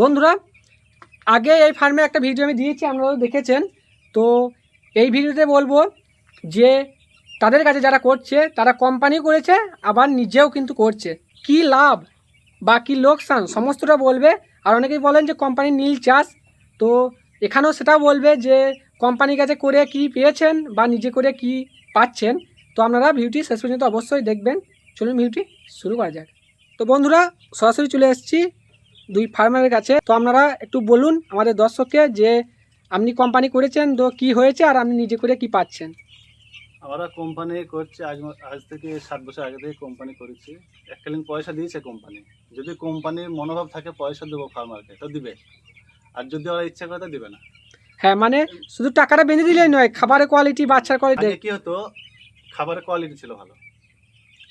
বন্ধুরা, আগে এই ফার্মে একটা ভিডিও আমি দিয়েছি, আপনারাও দেখেছেন। তো এই ভিডিওতে বলব যে, তাদের কাছে যারা করছে, তারা কোম্পানি করেছে, আবার নিজেও কিন্তু করছে। কি লাভ বা কী লোকসান, সমস্তটা বলবে। আর অনেকেই বলেন যে কোম্পানির নীল চাষ। তো এখানেও সেটাও বলবে যে কোম্পানির কাছে করে কি পেয়েছেন বা নিজে করে কি পাচ্ছেন। তো আপনারা ভিউটি শেষ পর্যন্ত অবশ্যই দেখবেন। চলুন ভিউটি শুরু করা যাক। তো বন্ধুরা, সরাসরি চলে এসেছি। দুই ফার্মারের কাছে। তো আপনারা একটু বলুন আমাদের দর্শককে যে আপনি কোম্পানি করেছেন তো কি হয়েছে আর আপনি নিজে করে কি পাচ্ছেন? আমরা কোম্পানি করছি আজ আজ থেকে সাত বছর আগে থেকে কোম্পানি করেছি। এককালীন পয়সা দিয়েছে কোম্পানি যদি কোম্পানির মনোভাব থাকে পয়সা দেবো ফার্মারকে তো দিবে। আর যদি ওরা ইচ্ছা করে তো দিবে না। হ্যাঁ মানে শুধু টাকাটা বেঁধে দিলেই নয় খাবারের কোয়ালিটি বাচ্চার কোয়ালিটি আগে কি হতো খাবারের কোয়ালিটি ছিল ভালো।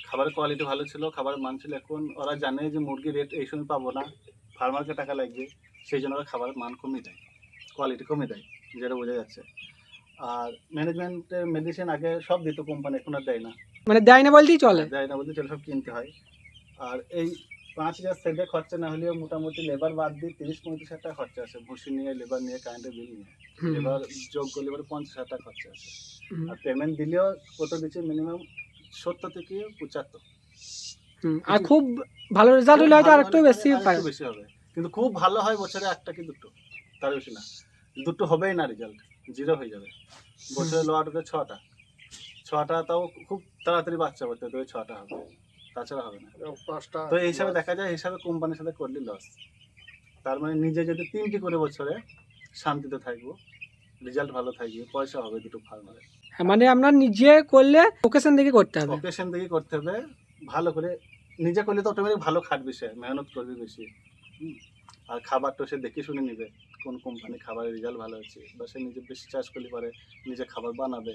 খাবারের কোয়ালিটি ভালো ছিল খাবারের মান ছিল এখন। ওরা জানে যে মুরগির রেট এই সময় পাবো না। ফার্মারকে টাকা লাগবে সেই জন্য খাবারের মান কমিয়ে দেয় কোয়ালিটি কমিয়ে দেয় যেটা বোঝা যাচ্ছে। আর ম্যানেজমেন্টের মেডিসিন আগে সব দিত কোম্পানি এখন আর দেয় না। মানে দেয় না বলতেই চলে? দেয় না বলতে চলে সব কিনতে হয়। আর এই পাঁচ হাজার সেটে খরচা না হলেও মোটামুটি লেবার বাদ দিয়ে তিরিশ পঁয়ত্রিশ হাজার টাকা খরচা আছে। ভুসি নিয়ে লেবার নিয়ে কারেন্টের বিল নিয়ে। লেবার যোগ করলে এবার পঞ্চাশ হাজার টাকা খরচা আছে। আর পেমেন্ট দিলেও কত দিচ্ছে মিনিমাম সত্তর থেকে পঁচাত্তর। আর খুব ভালো রেজাল্ট হলে হয়তো আর একটু বেশি বেশি হবে। কিন্তু খুব ভালো হয় বছরে একটা কি দুটো তার বেশি না। দুটো হবেই না রেজাল্ট জিরো হয়ে যাবে। বছরে লোয়ার হতে ছটা। ছটা তাও খুব তাড়াতাড়ি বাচ্চা করতে তবে ছটা হবে। তাছাড়া হবে না। পাঁচটা তো এই হিসাবে দেখা যায় হিসাবে কোম্পানির সাথে করলে লস তার মানে নিজে যদি তিনটি করে বছরে শান্তিতে থাকব রেজাল্ট ভালো থাকবে পয়সা হবে দুটো ফার্মারে হ্যাঁ, মানে আমরা নিজে করলে লোকেশন দেখে করতে হবে। অকেশন থেকে করতে হবে ভালো করে নিজে করলে তো অটোমেটিক ভালো খাটবে সে মেহনত করবে বেশি। আর খাবারটা সে দেখে শুনে নেবে কোন কোম্পানি খাবারের রেজাল্ট ভালো আছে বা সে নিজে বেশি চাষ করলে পারে নিজে খাবার বানাবে।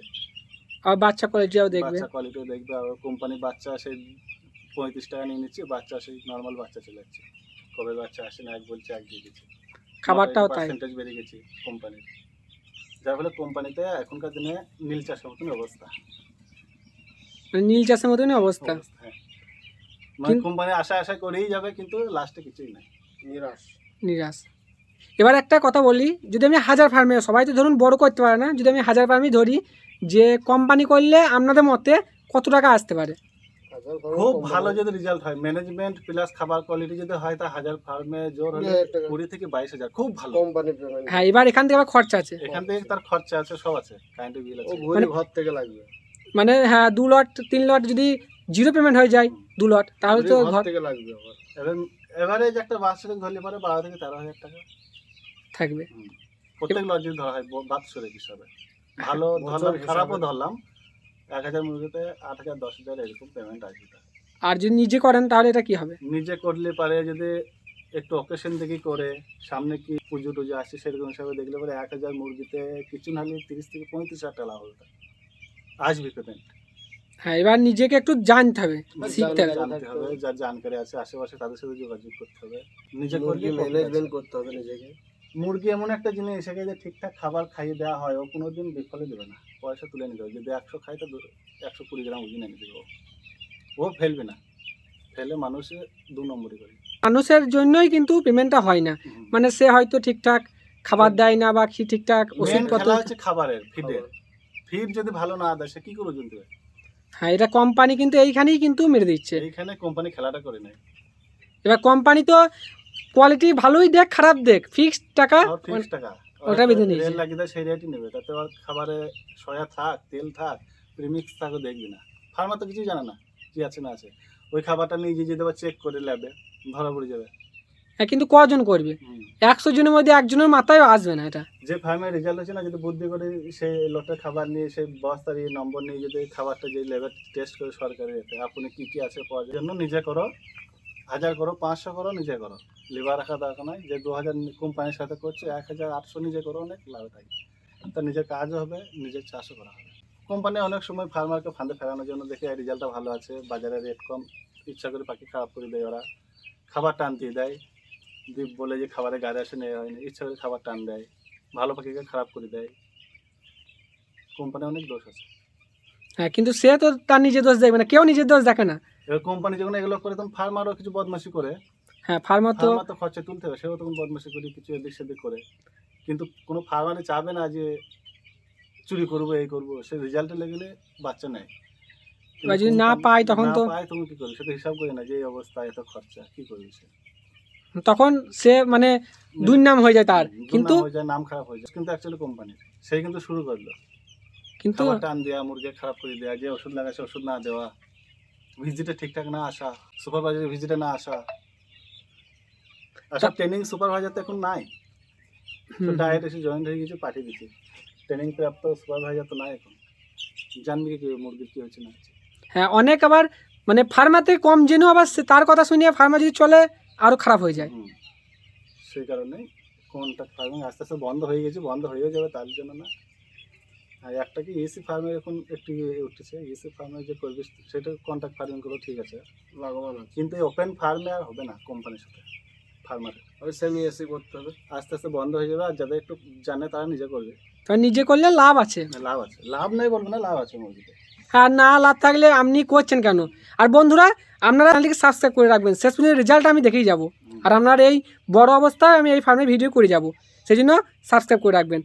আর বাচ্চা কোয়ালিটিও দেখবে। বাচ্চা কোয়ালিটিও দেখবে আর কোম্পানি বাচ্চা সেই পঁয়ত্রিশ টাকা নিয়ে নিচ্ছে বাচ্চা সেই নর্মাল বাচ্চা চলে যাচ্ছে। কবে বাচ্চা আসে না এক বলছে এক দিয়ে দিচ্ছে। খাবারটাও তাই। পার্সেন্টেজ বেড়ে গেছে কোম্পানির যার ফলে কোম্পানিতে এখনকার দিনে নীল চাষের মতন অবস্থা। নীল চাষের মতনই অবস্থা। হ্যাঁ। মানে কোম্পানি আশা আশা করেই যাবে কিন্তু লাস্টে কিছুই নাই। নিরাশ। নিরাশ। এবার একটা কথা বলি যদি আমি হাজার ফার্মে সবাই তো ধরুন বড় করতে পারে না যদি আমি হাজার ফার্মই ধরি যে কোম্পানি করলে আপনাদের মতে কত টাকা আসতে পারে? খুব ভালো যদি রেজাল্ট হয়। ম্যানেজমেন্ট প্লাস খাবার কোয়ালিটি যদি হয় তা হাজার ফার্মে জোর কুড়ি হলে কুড়ি থেকে বাইশ হাজার। খুব ভালো। কোম্পানি হ্যাঁ এবার এখান থেকে আবার খরচা আছে। এখান থেকে তার খরচা আছে সব আছে। কারেন্টের বিল আছে। মানে- ঘর থেকে লাগবে। মানে হ্যাঁ দু লট তিন লট যদি জিরো পেমেন্ট হয়ে যায় দু লট তাহলে তো ঘর থেকে লাগবে এভারেজ একটা বাৎসরিক ধরলে পরে বারো থেকে তেরো হাজার টাকা। থাকবে। প্রত্যেক লজ যদি ধরা হয় বাৎসরিক হিসাবে ভালো ধরলাম খারাপও ধরলাম। এক হাজার মুরগিতে আট হাজার দশ হাজার এরকম পেমেন্ট আসবে আর যদি নিজে করেন তাহলে এটা কি হবে? নিজে করলে পারে যদি একটু অকেশন দেখি করে সামনে কি পুজো টুজো আসছে সেরকম হিসাবে দেখলে পরে এক হাজার মুরগিতে কিছু না হলে তিরিশ থেকে পঁয়ত্রিশ হাজার টাকা লাভ। আসবে পেমেন্ট হ্যাঁ এবার নিজেকে একটু জানতে হবে শিখতে হবে জানতে হবে। যার জানকারি আছে আশেপাশে তাদের সাথে যোগাযোগ করতে হবে। নিজে মুরগি ম্যানেজমেন্ট করতে হবে। নিজেকে। মুরগি এমন একটা জিনিস এসে যে ঠিকঠাক খাবার খাইয়ে দেওয়া হয় ও কোনোদিন বিফলে দেবে না। পয়সা তুলে নিতে হবে যদি একশো খাই তো একশো কুড়ি গ্রাম ওজন এনে দেবে ও। ফেলবে না। ফেলে মানুষে দু নম্বরই করে। মানুষের জন্যই কিন্তু পেমেন্টটা হয় না। মানে সে হয়তো ঠিকঠাক খাবার দেয় না বা কি ঠিকঠাক মেন ওষুধপত্র হচ্ছে খাবারের ফিডের ফিড যদি ভালো না দেয় সে কি করে ওজন দেবে? হ্যাঁ এটা কোম্পানি কিন্তু এইখানেই কিন্তু মেরে দিচ্ছে। এইখানে কোম্পানি খেলাটা করে নেয়। এবার কোম্পানি তো কোয়ালিটি ভালোই দেখ খারাপ দেখ। ফিক্সড টাকা ফিক্স টাকা। ওটা বেঁধে নিয়েছে। রেল লাগিয়ে দেয় সেই রেটই নেবে। তাতে আর খাবারে সয়া থাক তেল থাক প্রিমিক্স থাকও দেখবি না। ফার্মার তো কিছুই জানে না কি আছে না আছে। ওই খাবারটা নিজে যদি আবার চেক করে ল্যাবে ধরা পড়ে যাবে। হ্যাঁ কিন্তু কজন করবে? একশো জনের মধ্যে একজনের মাথায় আসবে না এটা। যে ফার্মের রেজাল্ট হচ্ছে না যদি বুদ্ধি করে সেই লটের খাবার নিয়ে সেই বস্তার এই নম্বর নিয়ে যদি খাবারটা যে লেভেল টেস্ট করে সরকারি এতে আপনি কি কি আছে পাওয়ার জন্য নিজে করো হাজার করো পাঁচশো করো নিজে করো। লিভার রাখা দরকার নয় যে দু হাজার কোম্পানির সাথে করছে এক হাজার আটশো নিজে করো অনেক লাভ থাকে তা নিজের কাজও হবে নিজের চাষও করা হবে। কোম্পানি অনেক সময় ফার্মারকে ফান্ডে ফেরানোর জন্য দেখে রেজাল্টটা ভালো আছে বাজারে রেট কম ইচ্ছা করে পাখি খারাপ করে দেয় ওরা। খাবার টান দিয়ে দেয় দিয়ে বলে যে খাবারে গাড়ি আসে নেওয়া হয়নি ইচ্ছা করে খাবার টান দেয় ভালো পাখিকে খারাপ করে দেয়। কোম্পানি অনেক দোষ আছে। হ্যাঁ কিন্তু সে তো তার নিজের দোষ দেখবে না কেউ নিজের দোষ দেখে না। এবার কোম্পানি যখন এগুলো করে তখন ফার্মারও কিছু বদমাশি করে। হ্যাঁ ফার্মার তো ফার্মার তো খরচা তুলতে হবে সেও তখন বদমাশি করে কিছু এদিক সেদিক করে। কিন্তু কোনো ফার্মারে চাবে না যে চুরি করব এই করব সে রেজাল্টে লেগেলে বাচ্চা নেয়। যদি না পায় তখন তো পায় তুমি কি করবে? সে তো হিসাব করে না যে এই অবস্থা এত খরচা কি করবে সে? তখন সে মানে দুর্নাম হয়ে যায় তার। কিন্তু নাম খারাপ হয়ে যায়। কিন্তু অ্যাকচুয়ালি কোম্পানি সেই কিন্তু শুরু করল। কিন্তু টান দেওয়া মুরগি খারাপ করে দেওয়া যে ওষুধ লাগাচ্ছে ওষুধ না দেওয়া ভিজিটে ঠিকঠাক না আসা সুপারভাইজার ভিজিটে না আসা। আসা ট্রেনিং সুপারভাইজার তো এখন নাই। তো ডাইরেক্ট এসে জয়েন্ট হয়ে গেছে পাঠিয়ে দিচ্ছে। ট্রেনিং প্রাপ্ত সুপারভাইজার তো নাই এখন। জানবি কি মুরগির কি হচ্ছে না হ্যাঁ অনেক আবার মানে ফার্মাতে কম জেনেও আবার সে- তার কথা শুনিয়ে ফার্মা যদি চলে আরও খারাপ হয়ে যায়। সেই কারণে কন্ট্রাক্ট ফার্মিং আস্তে আস্তে বন্ধ হয়ে গেছে বন্ধ হয়েও যাবে তার জন্য না। আর একটা কি এসি ফার্মে এখন একটু ইয়ে উঠেছে এসি ফার্মে যে করবি সেটা কন্ট্রাক্ট ফার্মিং করো ঠিক আছে আছে। কিন্তু ওপেন ফার্মে আর হবে না কোম্পানির সাথে ফার্মারে ওই সেমি এসি করতে হবে। আস্তে আস্তে বন্ধ হয়ে যাবে আর যাদের একটু জানে তারা নিজে করবে। তো নিজে করলে লাভ আছে। লাভ আছে। লাভ নেই বলব না লাভ আছে মুরগিতে আর না লাভ থাকলে আপনি করছেন কেন? আর বন্ধুরা, আপনারা চ্যানেলটিকে সাবস্ক্রাইব করে রাখবেন। শেষ পর্যন্ত রেজাল্ট আমি দেখেই যাব। আর আপনার এই বড় অবস্থায় আমি এই ফার্মে ভিডিও করে যাব। সেই জন্য সাবস্ক্রাইব করে রাখবেন।